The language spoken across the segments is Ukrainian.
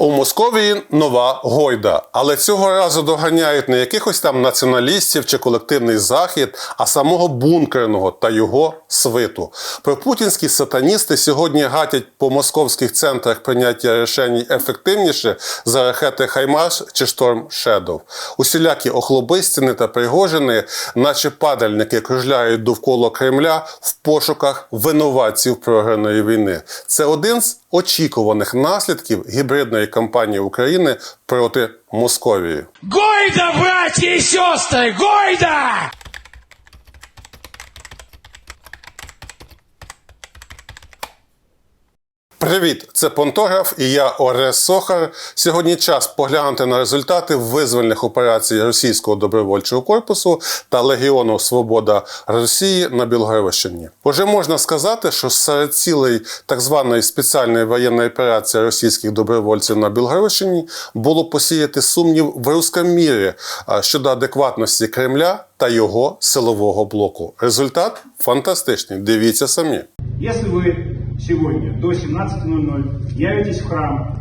У Московії нова гойда, але цього разу доганяють не якихось там націоналістів чи колективний захід, а самого бункерного та його свиту. Пропутінські сатаністи сьогодні гатять по московських центрах прийняття рішень ефективніше за ракети Хаймарс чи Шторм Шедов. Усілякі охлобистини та пригожини, наче падальники, кружляють довкола Кремля в пошуках винуватців програної війни. Це один з очікуваних наслідків гібридної кампанії України проти Московії. Гойда, браті і сестри! Гойда! Привіт, це Понтограф і я Орес Сохар. Сьогодні час поглянути на результати визвольних операцій російського добровольчого корпусу та Легіону Свобода Росії на Білгородщині. Уже можна сказати, що серед цілей так званої спеціальної воєнної операції російських добровольців на Білгородщині було посіяти сумнів в рускому мірі щодо адекватності Кремля та його силового блоку. Результат фантастичний. Дивіться самі. Если вы сегодня до 17.00 явитесь в храм.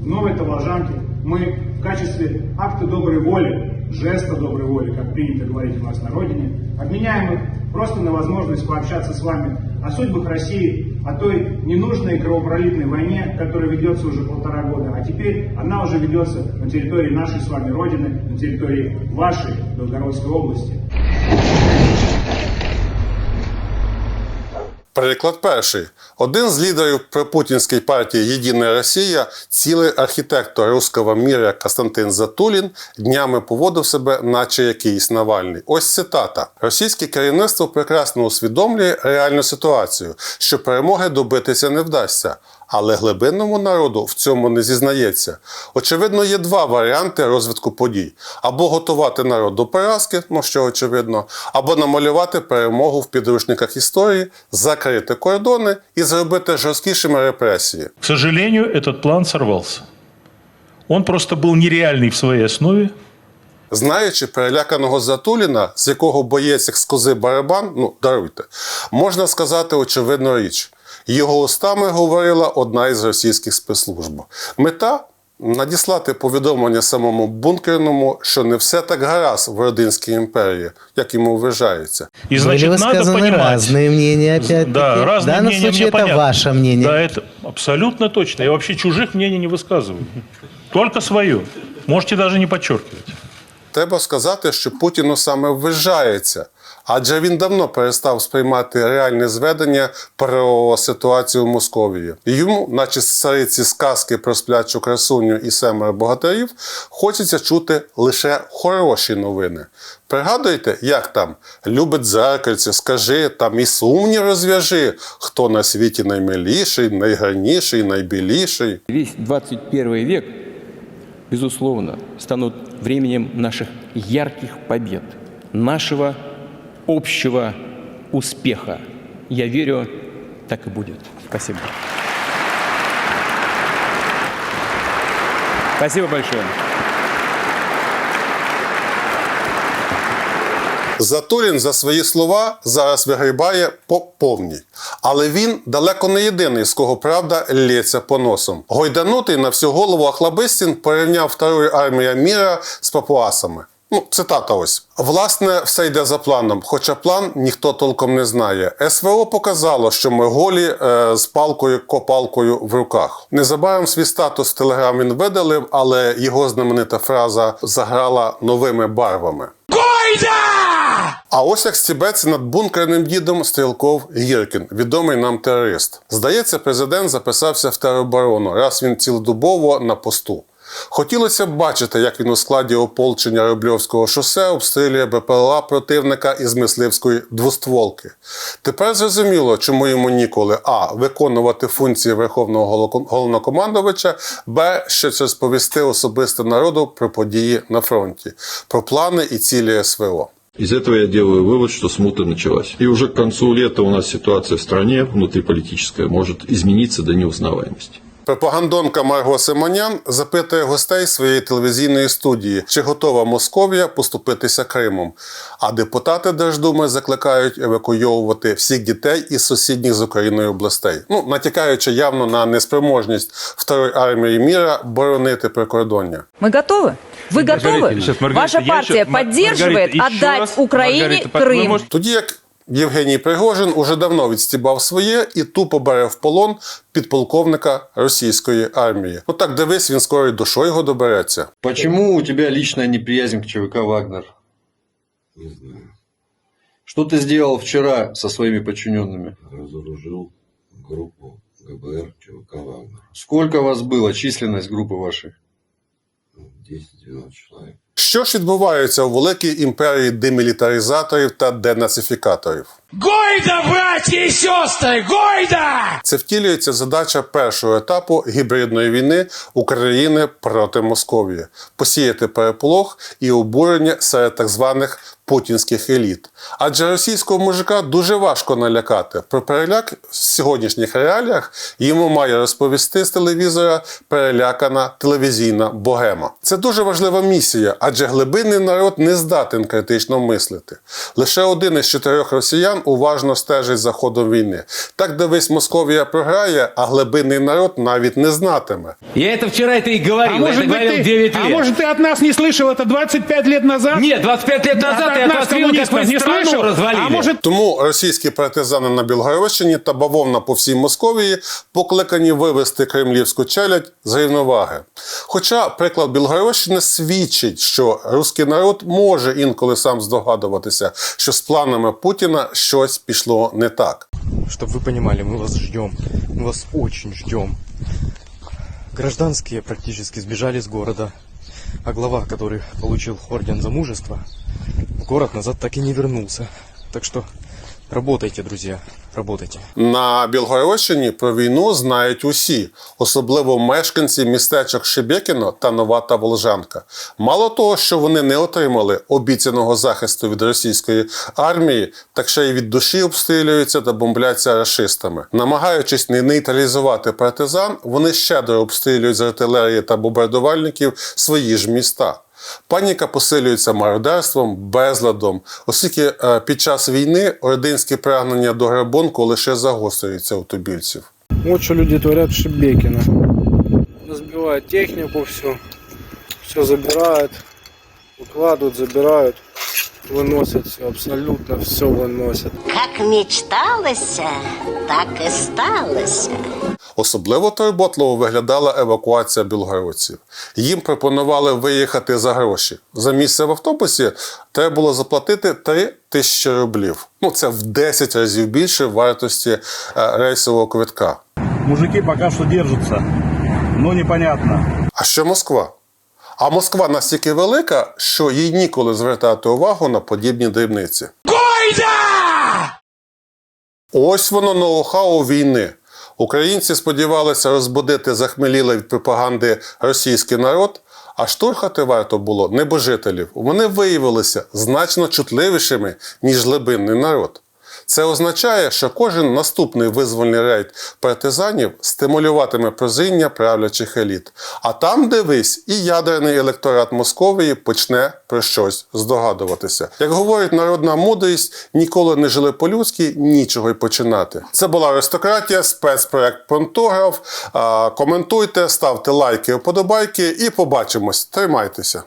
В Новой Таволжанке, мы в качестве акта доброй воли, жеста доброй воли, как принято говорить у нас на родине, обменяем их просто на возможность пообщаться с вами о судьбах России, о той ненужной кровопролитной войне, которая ведется уже полтора года, а теперь она уже ведется на территории нашей с вами родины, на территории вашей Белгородской области. Приклад перший. Один з лідерів пропутінської партії Єдина Росія, цілий архітектор руського міра Константин Затулін, днями поводив себе, наче якийсь Навальний. Ось цитата: Російське керівництво прекрасно усвідомлює реальну ситуацію, що перемоги добитися не вдасться Але глибинному народу в цьому не зізнається. Очевидно, є два варіанти розвитку подій: або готувати народ до поразки, ну що очевидно, або намалювати перемогу в підручниках історії, закрити кордони і зробити жорсткішими репресії. К сожалению, этот план сорвался. Он просто был нереальный в своей основе. Знаючи переляканого Затуліна, з якого боєць як з кози барабан, ну даруйте, можна сказати очевидну річ. Його устами говорила одна із російських спецслужб. Мета надіслати повідомлення самому бункерному, що не все так гаразд в Родинській імперії, як йому вважається. И Были значит, надо высказаны понимать. разные мнения, опять-таки. Да, в разные данном мнения случае мне это понятно. ваше мнение. Да, это абсолютно точно. Я вообще чужих мнений не высказываю. Только свое. Можете даже не подчеркивать. Треба сказати, що Путіну саме вважається, адже він давно перестав сприймати реальне зведення про ситуацію в Московії. Йому, наче з цариці сказки про сплячу красуню і семеро богатирів, хочеться чути лише хороші новини. Пригадуєте, як там любить зеркальце, скажи там і сумні розв'яжи, хто на світі наймиліший, найгарніший, найбіліший. Весь 21 век, безусловно, станут временем наших ярких побед, нашего общего успеха. Я верю, так и будет. Спасибо. Спасибо большое. Затулін за свої слова зараз вигрібає по повній. Але він далеко не єдиний, з кого правда лється по носом. Гойданутий на всю голову Ахлабистін порівняв вторую армію міра з папуасами. Ну, цитата ось. Власне, все йде за планом, хоча план ніхто толком не знає. СВО показало, що ми голі е, з палкою копалкою в руках. Незабаром свій статус Телеграм він видалив, але його знаменита фраза заграла новими барвами. Гойда! А ось як стібеться над бункерним дідом Стрілков Гіркін, відомий нам терорист. Здається, президент записався в тероборону, раз він цілодобово на посту. Хотілося б бачити, як він у складі ополчення Рубльовського шосе обстрілює БПЛА противника із мисливської двостволки. Tепер зрозуміло, чому йому ніколи а. виконувати функції Верховного головнокомандувача, б. щось розповісти особисто народу про події на фронті, про плани і цілі СВО. Из этого я делаю вывод, что смута началась. И уже к концу лета у нас ситуация в стране внутриполитическая может измениться до неузнаваемости. Пропагандонка Марго Симонян запитує гостей своєї телевізійної студії, чи готова Московія поступитися Кримом. А депутати Держдуми закликають евакуйовувати всіх дітей із сусідніх з Україною областей, ну натякаючи явно на неспроможність Второї армії міра боронити прикордоння. Мы готовы? Вы Маргарита, готовы? сейчас, Маргарита, Ваша я партия еще- Мар- поддерживает Маргарита, еще отдать раз, Украине Маргарита, вы Крым? можете- Тоді як Євгеній Пригожин уже давно відстібав своє і тупо бере в полон підполковника російської армії. Ну так дивись, він скоро й до Шойгу добереться. Почему у тебя личная неприязнь к ЧВК «Вагнер»? Не знаю. Что ты сделал вчера со своими подчиненными? Разоружил группу ГБР ЧВК «Вагнер». Сколько вас было, численность группы вашей? Ну, 10-12 чоловік. Що ж відбувається у великій імперії демілітаризаторів та денацифікаторів? Гойда, братья и сестры, гойда! Це втілюється задача першого етапу гібридної війни України проти Московії посіяти переполох і обурення серед так званих путінських еліт. Адже російського мужика дуже важко налякати. Про переляк в сьогоднішніх реаліях йому має розповісти з телевізора перелякана телевізійна богема. Це дуже важлива місія, адже глибинний народ не здатен критично мислити. Лише один із чотирьох росіян уважно стежить за ходом війни. Так дивись, Московія програє, а глибинний народ навіть не знатиме. Я это вчера это и говорил, А я может, это быть, говорил ты, 9 лет. а может, ты от нас не слышал это 25 лет назад? Нет, 25 лет назад от я от нас, вас видел, как коммунистов, вы не страну слышал? развалили. А может, Тому російські партизани на Білгородщині та бавовна по всій Московії покликані вивести кремлівську челядь з рівноваги. Хоча приклад Білгородщини свідчить, що руський народ може інколи сам здогадуватися, що з планами Путіна щось пішло не так. Чтобы вы понимали, мы вас ждем. Мы вас очень ждем. Гражданские практически сбежали с города. А глава, который получил орден за мужество, в город назад так и не вернулся. Так что работайте, друзья, работайте. На Білгородщині про війну знають усі, особливо мешканці містечок Шебекіно та Нова та Волжанка. Мало того, що вони не отримали обіцяного захисту від російської армії, так ще й від душі обстрілюються та бомбляться рашистами. Намагаючись не нейтралізувати партизан, вони щедро обстрілюють з артилерії та бомбардувальників свої ж міста. Паніка посилюється мародерством, безладом, оскільки е, під час війни ординські прагнення до грабунку лише загострюються у тубільців. Вот что люди творят в Шебекино. Разбивают технику, все. Все забирают, укладывают, забирают, выносят все, абсолютно все выносят. Как мечталося, так і сталося. Особливо турботливо виглядала евакуація білгородців. Їм пропонували виїхати за гроші. За місце в автобусі треба було заплатити 3 тисячі рублів. Ну це в 10 разів більше вартості е, рейсового квитка. Мужики пока что держатся, но непонятно. А що Москва? А Москва настільки велика, що їй ніколи звертати увагу на подібні дрібниці. Гойда! Ось воно ноу-хау війни. Українці сподівалися розбудити захмелілий від пропаганди російський народ, а штурхати варто було небожителів. Вони виявилися значно чутливішими, ніж глибинний народ. Це означає, що кожен наступний визвольний рейд партизанів стимулюватиме прозріння правлячих еліт. А там, дивись, і ядерний електорат Московії почне про щось здогадуватися. Як говорить народна мудрість, ніколи не жили по-людськи, нічого й починати. Це була аристократія, спецпроект Понтограф. Коментуйте, ставте лайки, вподобайки і побачимось. Тримайтеся.